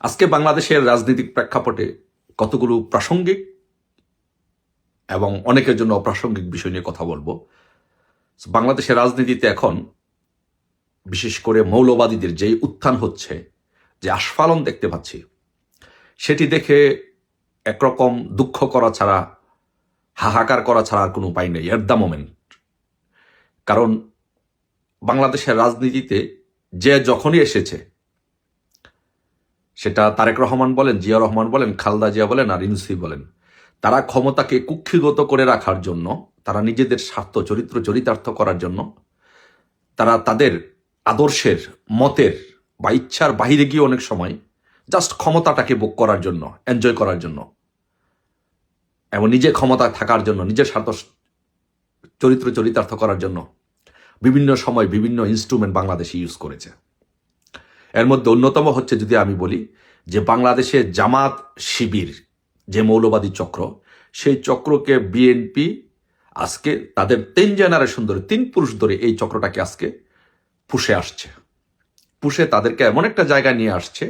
আজকে বাংলাদেশের রাজনৈতিক প্রেক্ষাপটে কতগুলো প্রাসঙ্গিক এবং অনেকের জন্য অপ্রাসঙ্গিক বিষয় নিয়ে কথা বলব। বাংলাদেশের রাজনীতিতে এখন বিশেষ করে মৌলবাদীদের যেই উত্থান হচ্ছে, যে আস্ফালন দেখতে পাচ্ছি, সেটি দেখে একরকম দুঃখ করা ছাড়া, হাহাকার করা ছাড়া আর কোনো উপায় নেই এট দ্য মোমেন্ট কারণ বাংলাদেশের রাজনীতিতে যে যখনই এসেছে সেটা তারেক রহমান বলেন, জিয়া রহমান বলেন, খালদা জিয়া বলেন আর ইনসি বলেন। তারা ক্ষমতাকে কুক্ষিগত করে রাখার জন্য, তারা নিজেদের স্বার্থ, চরিত্র চরিতার্থ করার জন্য, তারা তাদের আদর্শের, মতের বা ইচ্ছার বাহিরে গিয়ে অনেক সময় জাস্ট ক্ষমতাটাকে বুক করার জন্য এনজয় করার জন্য। এবং নিজে ক্ষমতায় থাকার জন্য, নিজের স্বার্থ চরিত্র চরিতার্থ করার জন্য বিভিন্ন সময় বিভিন্ন ইনস্ট্রুমেন্ট বাংলাদেশে ইউজ করেছে। এর মধ্যে অন্যতম হচ্ছে যদি আমি বলি যে বাংলাদেশে জামাত শিবির যে মৌলবাদী চক্র, সেই চক্রকে বিএনপি আজকে তাদের তিন জেনারেশন ধরে, তিন পুরুষ ধরে এই চক্রটাকে আজকে পুষে আসছে। পুষে তাদেরকে এমন একটা জায়গায় নিয়ে আসছে,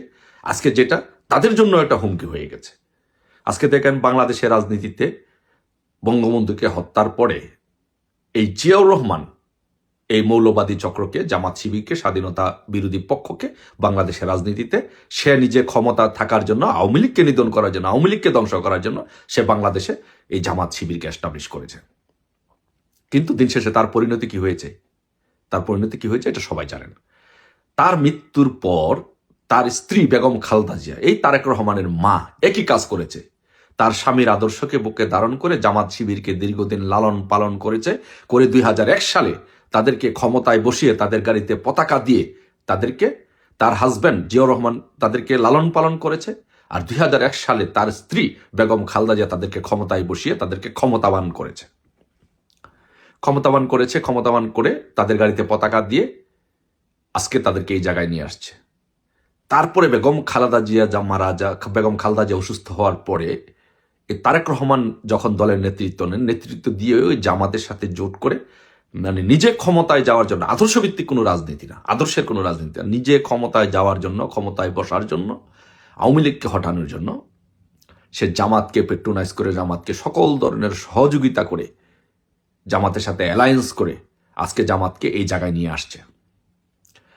আজকে যেটা তাদের জন্য একটা হুমকি হয়ে গেছে। আজকে দেখেন বাংলাদেশের রাজনীতিতে বঙ্গবন্ধুকে হত্যার পরে এই জিয়াউর রহমান এই মৌলবাদী চক্রকে, জামাত শিবিরকে, স্বাধীনতা বিরোধী পক্ষকে, বাংলাদেশের রাজনীতিতে সে নিজে ক্ষমতা থাকার জন্য, আওয়ামী লীগকে নিধন করার জন্য, আওয়ামী লীগকে ধ্বংস করার জন্য সে বাংলাদেশে এই জামাত শিবিরকে এস্টাবলিশ করেছে। কিন্তু দিন শেষে তার পরিণতি কি হয়েছে? তার পরিণতি কি হয়েছে এটা সবাই জানেন তার মৃত্যুর পর তার স্ত্রী বেগম খালদা জিয়া, এই তারেক রহমানের মা, একই কাজ করেছে। তার স্বামীর আদর্শকে বুকে ধারণ করে জামাত শিবিরকে দীর্ঘদিন লালন পালন করেছে, করে দুই হাজার এক সালে তাদেরকে ক্ষমতায় বসিয়ে তাদের গাড়িতে পতাকা দিয়ে তাদেরকে, তার হাজব্যান্ড জিয়াউর রহমান তাদেরকে লালন পালন করেছে। আর দুই হাজার এক সালে তার স্ত্রী বেগম খালদা জিয়া তাদেরকে ক্ষমতায় বসিয়ে তাদেরকে ক্ষমতাবান করেছে। ক্ষমতাবান করেছে, ক্ষমতাবান করে তাদের গাড়িতে পতাকা দিয়ে আজকে তাদেরকে এই জায়গায় নিয়ে আসছে। তারপরে বেগম খালাদা জিয়া যা মারা যা, বেগম খালদা জিয়া অসুস্থ হওয়ার পরে তারেক রহমান যখন দলের নেতৃত্ব নেন, নেতৃত্ব দিয়ে ওই জামাতের সাথে জোট করে মানে নিজে ক্ষমতায় যাওয়ার জন্য, আদর্শভিত্তিক কোনো রাজনীতি না, আদর্শের কোনো রাজনীতি না, নিজে ক্ষমতায় যাওয়ার জন্য, ক্ষমতায় বসার জন্য, আওয়ামী লীগকে হটানোর জন্য, সে জামাতকে পেট্রোনাইজ করে, জামাতকে সকল ধরনের সহযোগিতা করে, জামাতের সাথে অ্যালায়েন্স করে, আজকে জামাতকে এই জায়গায় নিয়ে আসছে।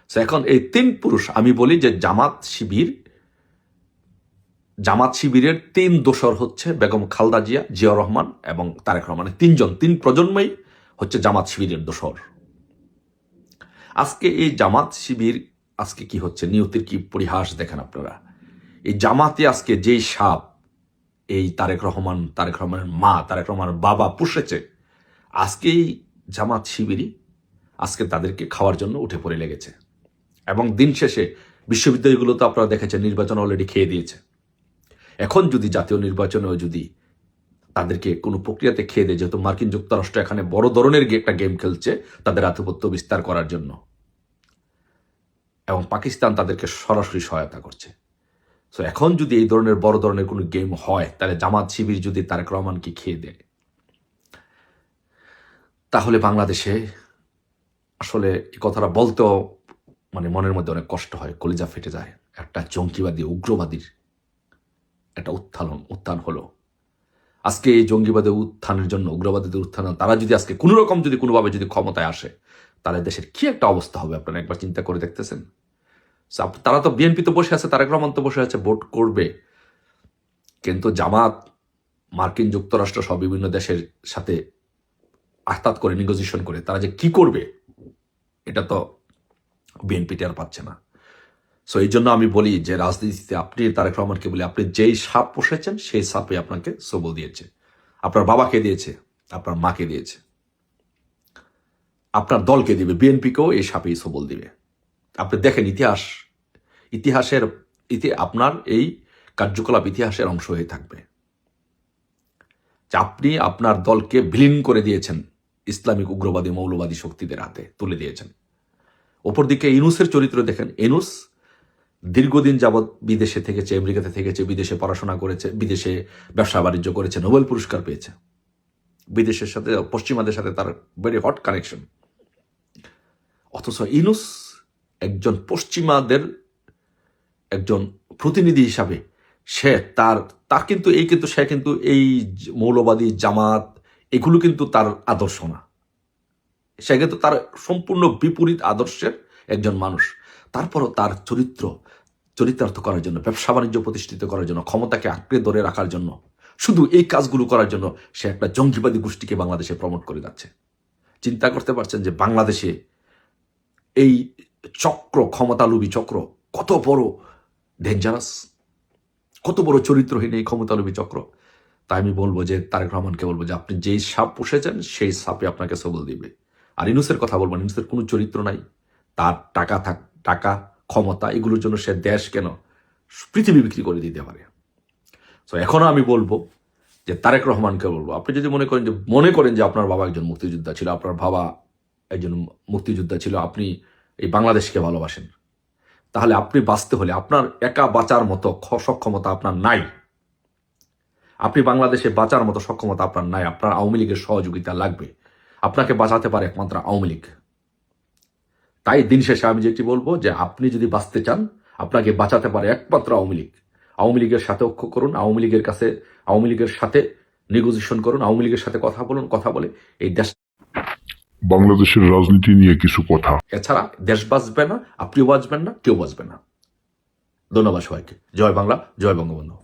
তো এখন এই তিন পুরুষ, আমি বলি যে জামাত শিবির, জামাত শিবিরের তিন দোসর হচ্ছে বেগম খালদা জিয়া জিয়া রহমান এবং তারেক রহমানের তিনজন, তিন প্রজন্মই হচ্ছে জামাত শিবিরের দোসর আজকে এই জামাত শিবির আজকে কি হচ্ছে? নিয়তির কি পরিহাস দেখেন আপনারা? এই জামাতে আজকে যেই সাপ, এই তারেক রহমান, তারেক রহমানের মা, তারেক রহমানের বাবা পুষেছে, আজকেই জামাত শিবিরই আজকে তাদেরকে খাওয়ার জন্য উঠে পড়ে লেগেছে। এবং দিন শেষে বিশ্ববিদ্যালয়গুলো তো আপনারা দেখেছেন, নির্বাচন অলরেডি খেয়ে দিয়েছে। এখন যদি জাতীয় নির্বাচনেও যদি তাদেরকে কোনো প্রক্রিয়াতে খেয়ে দেয়। যেহেতু মার্কিন যুক্তরাষ্ট্র এখানে বড় ধরনের একটা গেম খেলছে তাদের আধিপত্য বিস্তার করার জন্য। এবং পাকিস্তান তাদেরকে সরাসরি সহায়তা করছে। সো এখন যদি এই ধরনের বড় ধরনের কোনো গেম হয়, তাহলে জামাত শিবির যদি তারেক রহমানকে খেয়ে দেয়, তাহলে বাংলাদেশে আসলে এই কথাটা বলতেও মানে মনের মধ্যে অনেক কষ্ট হয়, কলিজা ফেটে যায়। একটা জঙ্গিবাদী, উগ্রবাদীর একটা উত্থান উত্থান হলো। আজকে এই জঙ্গিবাদের উত্থানের জন্য উগ্রবাদীদের উত্থান, তারা যদি আজকে কোনো রকম যদি কোনোভাবে যদি ক্ষমতায় আসে, তাহলে দেশের কি একটা অবস্থা হবে আপনারা একবার চিন্তা করে দেখতেছেন? তারা তো বিএনপি তো বসে আছে, তারেক রহমান তো বসে আছে, ভোট করবে। কিন্তু জামাত, মার্কিন যুক্তরাষ্ট্র সব বিভিন্ন দেশের সাথে আহতাত করে নেগোজিয়েশন করে, তারা যে কি করবে, এটা তো বিএনপি টের পাচ্ছে না। সো এই জন্য আমি বলি যে রাজনীতিতে আপনি, তারেক রহমানকে বলি, আপনি যেই সাপ পোষেছেন, সেই সাপে আপনাকে সবল দিয়েছে। আপনার বাবাকে দিয়েছে, আপনার মাকে দিয়েছে। আপনার দলকে দিবে, বিএনপিকেও এই সাপেই সবল দিবে। আপনি দেখেন ইতিহাস, ইতিহাসের, ইতি, আপনার এই কার্যকলাপ ইতিহাসের অংশ হয়ে থাকবে। আপনি আপনার দলকে বিলীন করে দিয়েছেন, ইসলামিক উগ্রবাদী, মৌলবাদী শক্তিদের হাতে তুলে দিয়েছেন। ওপর দিকে ইনুসের চরিত্র দেখেন ইনুস দীর্ঘদিন যাবৎ বিদেশে থেকেছে, আমেরিকাতে থেকেছে, বিদেশে পড়াশোনা করেছে, বিদেশে ব্যবসা বাণিজ্য করেছে, নোবেল পুরস্কার পেয়েছে। বিদেশের সাথে, পশ্চিমাদের সাথে তার ভেরি হট কানেকশন অথচ ইনুস একজন পশ্চিমাদের একজন প্রতিনিধি হিসাবে, সে তার তার কিন্তু, এই কিন্তু, সে কিন্তু এই মৌলবাদী জামাত, এগুলো কিন্তু তার আদর্শ না। সে কিন্তু তার সম্পূর্ণ বিপরীত আদর্শের একজন মানুষ। তারপরও তার চরিত্র চরিতার্থ করার জন্য, ব্যবসা বাণিজ্য প্রতিষ্ঠিত করার জন্য, ক্ষমতাকে আঁকড়ে ধরে রাখার জন্য, শুধু এই কাজগুলো করার জন্য সে একটা জঙ্গিবাদী গোষ্ঠীকে বাংলাদেশে প্রমোট করে যাচ্ছে। চিন্তা করতে পারছেন যে বাংলাদেশে এই চক্র ক্ষমতালুবী চক্র কত বড় ডেঞ্জারাস কত বড় চরিত্রহীন এই ক্ষমতালুবী চক্র? তাই আমি বলব যে তারেক রহমানকে বলব যে আপনি যেই সাপ পুষেছেন, সেই সাপে আপনাকে সবল দিবে। আর ইনুসের কথা বলবেন ইনুসের কোনো চরিত্র নাই। তার টাকা থাক টাকা, ক্ষমতা, এগুলোর জন্য সে দেশ কেন পৃথিবী বিক্রি করে দিতে পারে? তো এখনও আমি বলব যে তারেক রহমানকে বলব, আপনি যদি মনে করেন যে, মনে করেন যে আপনার বাবা একজন মুক্তিযোদ্ধা ছিল, আপনার বাবা একজন মুক্তিযোদ্ধা ছিল, আপনি এই বাংলাদেশকে ভালোবাসেন, তাহলে আপনি বাঁচতে হলে আপনার একা বাঁচার মতো সক্ষমতা আপনার নাই। আপনি বাংলাদেশে বাঁচার মতো সক্ষমতা আপনার নাই, আপনার আওয়ামী লীগের সহযোগিতা লাগবে। আপনাকে বাঁচাতে পারে একমাত্র আওয়ামী লীগ। তাই দিন শেষে আমি যেটি বলব যে আপনি যদি বাঁচতে চান আপনাকে বাঁচাতে পারে একমাত্র আওয়ামী লীগ। আওয়ামী লীগের সাথে ঐক্য করুন আওয়ামী লীগের কাছে আওয়ামী লীগের সাথে নেগোজিয়েশন করুন আওয়ামী লীগের সাথে কথা বলুন কথা বলে এই দেশ বাংলাদেশের রাজনীতি নিয়ে কিছু কথা। এছাড়া দেশ বাঁচবে না আপনিও বাঁচবেন না কেউ বাঁচবে না। ধন্যবাদ সবাইকে। জয় বাংলা জয় বঙ্গবন্ধু।